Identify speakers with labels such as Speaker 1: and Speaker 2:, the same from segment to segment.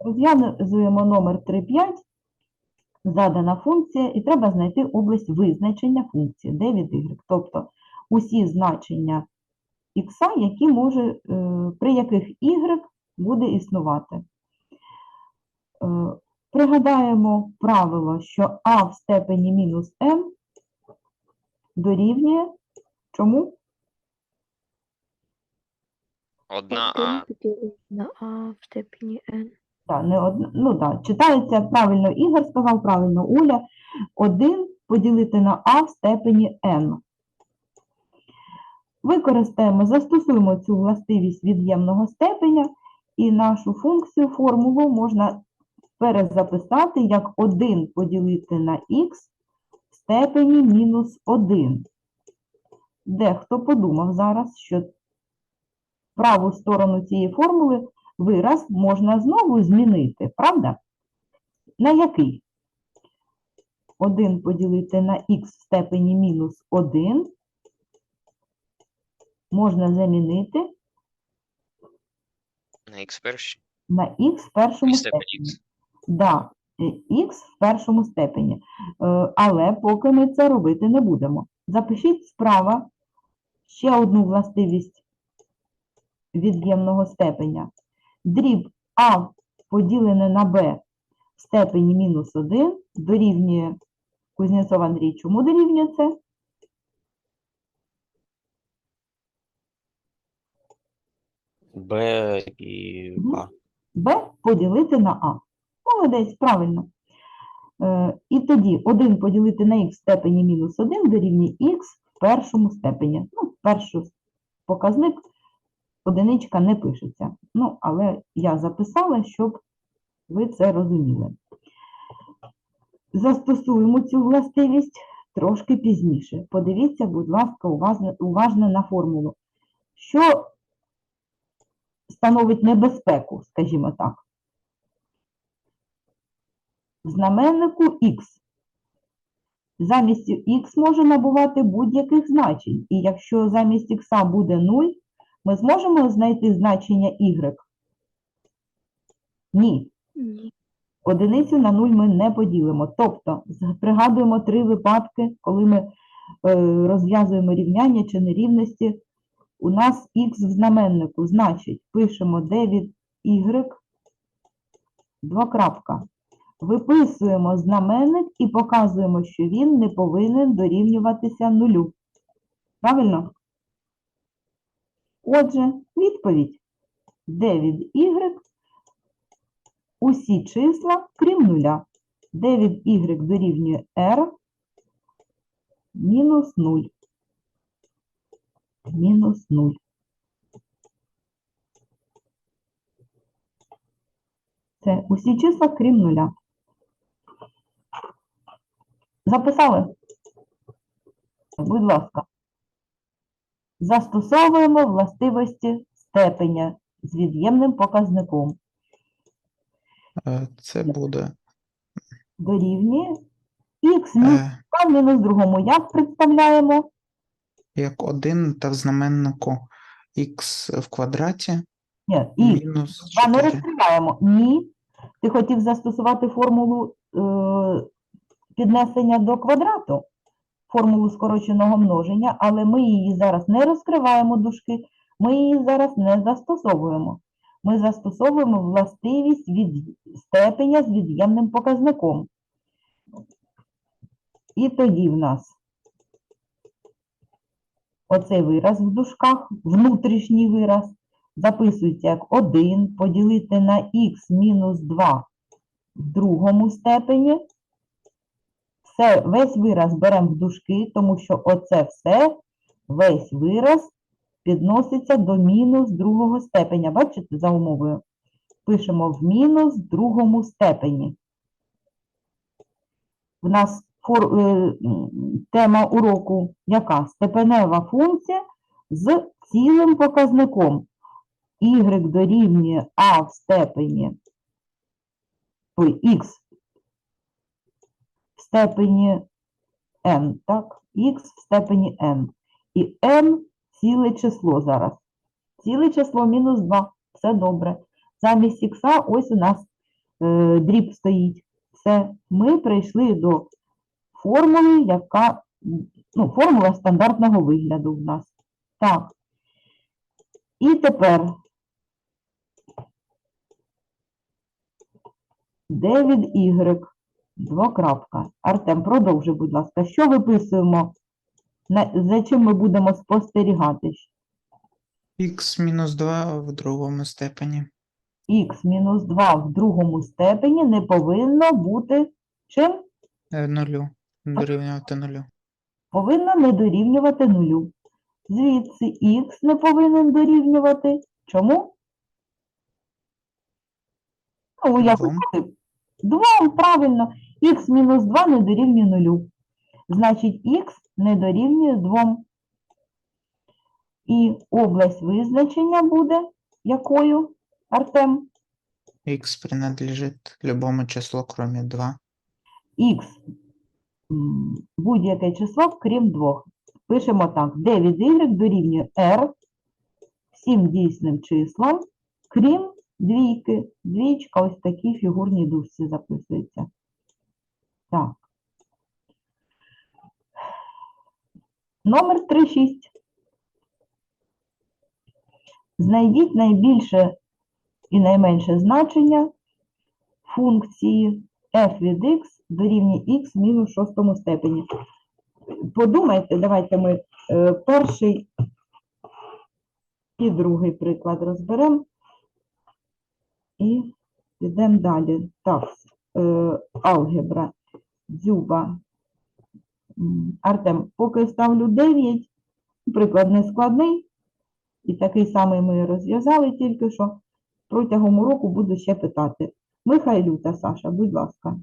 Speaker 1: Розв'язуємо номер 3,5. Задана функція, і треба знайти область визначення функції d від y. Тобто усі значення х, які може, е, при яких y буде існувати. Е, Пригадаємо правило, що а в степені мінус m дорівнює чому?
Speaker 2: Одна А.
Speaker 3: поділити на а в степені n.
Speaker 1: Так, не одна, ну так, читається правильно Ігор сказав, правильно Оля. 1 поділити на а в степені n. Використаємо, застосуємо цю властивість від'ємного степеня і нашу функцію, формулу можна перезаписати як 1 поділити на х в степені мінус 1. Дехто подумав зараз, що праву сторону цієї формули вираз можна знову змінити, правда? На який? 1 поділити на х в степені мінус 1 можна замінити
Speaker 2: На Х першій.
Speaker 1: на х в першому
Speaker 2: степені. Х.
Speaker 1: Да, х в першому степені. Е, Але поки ми це робити не будемо. Запишіть справа ще одну властивість від'ємного степеня. Дріб а поділене на b в степені мінус 1 дорівнює Кузнєцов Андрій. Чому дорівнює це?
Speaker 4: Б і А.
Speaker 1: b поділити на а. Молодець, правильно. Е, і тоді 1 поділити на х в степені мінус 1 дорівнює х в першому степені. Ну, перший показник одиничка не пишеться. Ну, але я записала, щоб ви це розуміли. Застосуємо цю властивість трошки пізніше. Подивіться, будь ласка, уважно, на формулу. Що становить небезпеку, скажімо так? В знаменнику х. Замість х може набувати будь-яких значень. І якщо замість х буде 0, ми зможемо знайти значення y? Ні.
Speaker 3: Ні.
Speaker 1: Одиницю на 0 ми не поділимо. Тобто, пригадуємо три випадки, коли ми е, розв'язуємо рівняння чи нерівності. У нас х в знаменнику, значить, пишемо d від y, двокрапка. Виписуємо знаменник і показуємо, що він не повинен дорівнюватися нулю. Правильно? Отже, відповідь d від y усі числа, крім нуля. d від y дорівнює r мінус 0. Мінус 0. Це усі числа, крім нуля. Записали? Будь ласка. Застосовуємо властивості степеня з від'ємним показником.
Speaker 5: Е, Це буде
Speaker 1: Дорівнює х мінус
Speaker 5: е,
Speaker 1: мінус другому. Як представляємо?
Speaker 5: як 1 та в знаменнику х в квадраті
Speaker 1: Ні,
Speaker 5: мінус
Speaker 1: А не розкриваємо. Ні. Ти хотів застосувати формулу е, піднесення до квадрату, формулу скороченого множення, але ми її зараз не розкриваємо дужки, ми її зараз не застосовуємо. Ми застосовуємо властивість від степеня з від'ємним показником. І тоді в нас оцей вираз в дужках, внутрішній вираз, записується як 1 поділити на х мінус 2 в другому степені. Все, весь вираз беремо в дужки, тому що оце все, весь вираз підноситься до мінус другого степеня. Бачите, за умовою? Пишемо в мінус другому степені. В нас фор, е, тема уроку яка? Степенева функція з цілим показником y дорівнює а в степені, х степені n, так? х в степені n. І n ціле число зараз. Ціле число мінус 2. Все добре. Замість х ось у нас е, дріб стоїть. Все, ми прийшли до формули, яка, ну, формула стандартного вигляду в нас. Так. І тепер 9 y, двокрапка. Артем, продовжуй, будь ласка. Що виписуємо? За чим ми будемо спостерігати?
Speaker 5: Х мінус 2 в другому степені.
Speaker 1: Х мінус 2 в другому степені не повинно бути чим?
Speaker 5: Е, Нулю. Дорівнювати нулю.
Speaker 1: Повинно не дорівнювати нулю. Звідси х не повинен дорівнювати. Чому? Ну, як
Speaker 5: Двом,
Speaker 1: правильно. Х мінус 2 не дорівнює нулю. Значить, х не дорівнює 2. І область визначення буде якою, Артем?
Speaker 5: Х принадлежит любому числу, кроме 2.
Speaker 1: х будь-яке число, крім двох. Пишемо так: 9y дорівнює r всім дійсним числам, крім двійки. Двічка ось такі фігурні дужці записується. Так. Номер 36. Знайдіть найбільше і найменше значення функції f від x дорівнює x мінус шостому степені. Подумайте, давайте ми е, перший і другий приклад розберемо і йдемо далі. Так, е, алгебра, дзюба. Артем, поки ставлю 9, приклад не складний, і такий самий ми розв'язали тільки що. Протягом уроку буду ще питати. Михайлюта, Саша, будь ласка.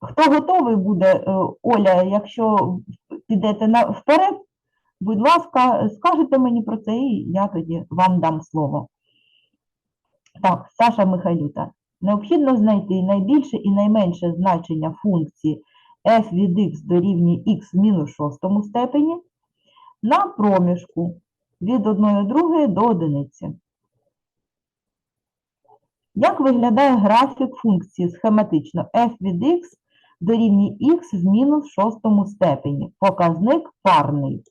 Speaker 1: Хто готовий буде, е, Оля, якщо підете вперед, будь ласка, скажете мені про це, і я тоді вам дам слово. Так, Саша Михайлюта. Необхідно знайти найбільше і найменше значення функції f від x дорівнює x в мінус шостому степені на проміжку від 1,2 до одиниці. Як виглядає графік функції схематично f від x дорівнює x в мінус шостому степені? Показник парний.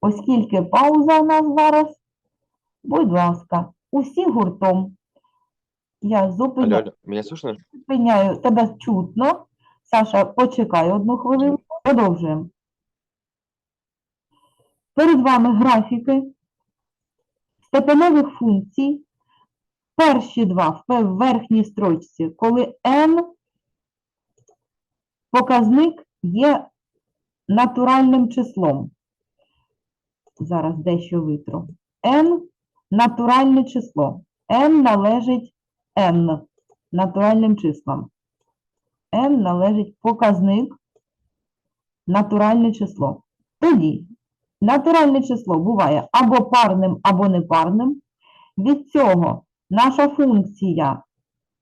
Speaker 1: Оскільки пауза у нас зараз, будь ласка, усі гуртом. Я
Speaker 4: Алло,
Speaker 1: зупиняю,
Speaker 4: алло, меня слышно?
Speaker 1: зупиняю тебе чутно. Саша, почекай одну хвилину. Продовжуємо. Перед вами графіки степеневих функцій. Перші два в верхній строчці, коли n показник є натуральним числом. Зараз дещо витру. n натуральне число. n належить n натуральним числам. n належить показник натуральне число. Тоді натуральне число буває або парним, або непарним. Від цього наша функція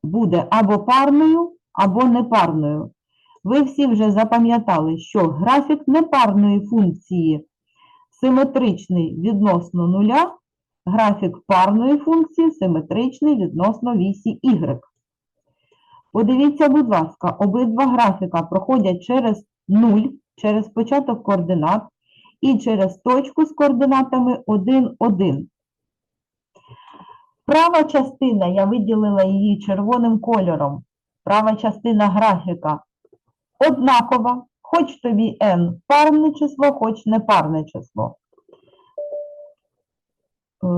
Speaker 1: буде або парною, або непарною. Ви всі вже запам'ятали, що графік непарної функції симетричний відносно нуля, графік парної функції симетричний відносно вісі y. Подивіться, будь ласка, обидва графіка проходять через 0, через початок координат і через точку з координатами 1, 1. Права частина, я виділила її червоним кольором. Права частина графіка однакова, хоч тобі n парне число, хоч не парне число. Е,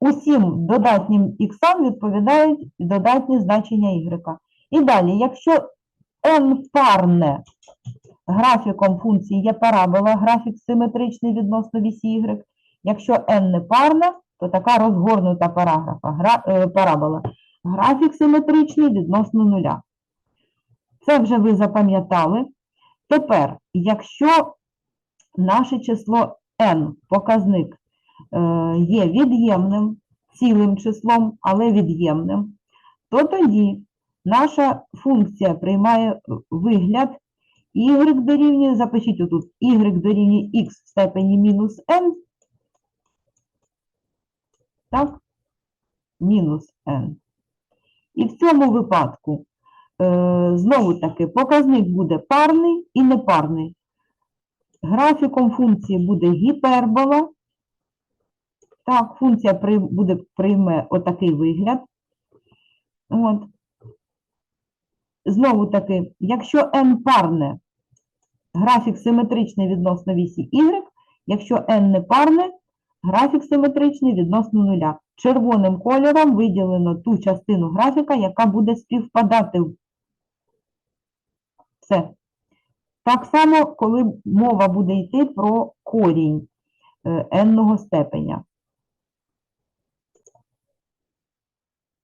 Speaker 1: Усім додатнім іксам відповідають додатні значення y. І далі, якщо n парне графіком функції є парабола, графік симетричний відносно вісі y. Якщо n не парне, то така розгорнута параграфа, гра, е, парабола. Графік симетричний відносно нуля. Це вже ви запам'ятали. Тепер, якщо наше число n, показник, е, є від'ємним, цілим числом, але від'ємним, то тоді наша функція приймає вигляд y дорівнює, запишіть отут, y дорівнює x в степені мінус n, так? Мінус n. І в цьому випадку, знову таки, показник буде парний і непарний. Графіком функції буде гіпербола. Так, функція при, буде, прийме отакий вигляд. От. Знову таки, якщо n парне, графік симетричний відносно вісі y, якщо n не парне, графік симетричний відносно нуля. Червоним кольором виділено ту частину графіка, яка буде співпадати. Все. Так само, коли мова буде йти про корінь е, n-ного степеня.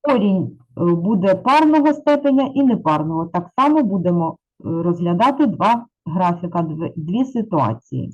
Speaker 1: Корінь е, буде парного степеня і непарного. Так само будемо е, розглядати два графіка, дві ситуації.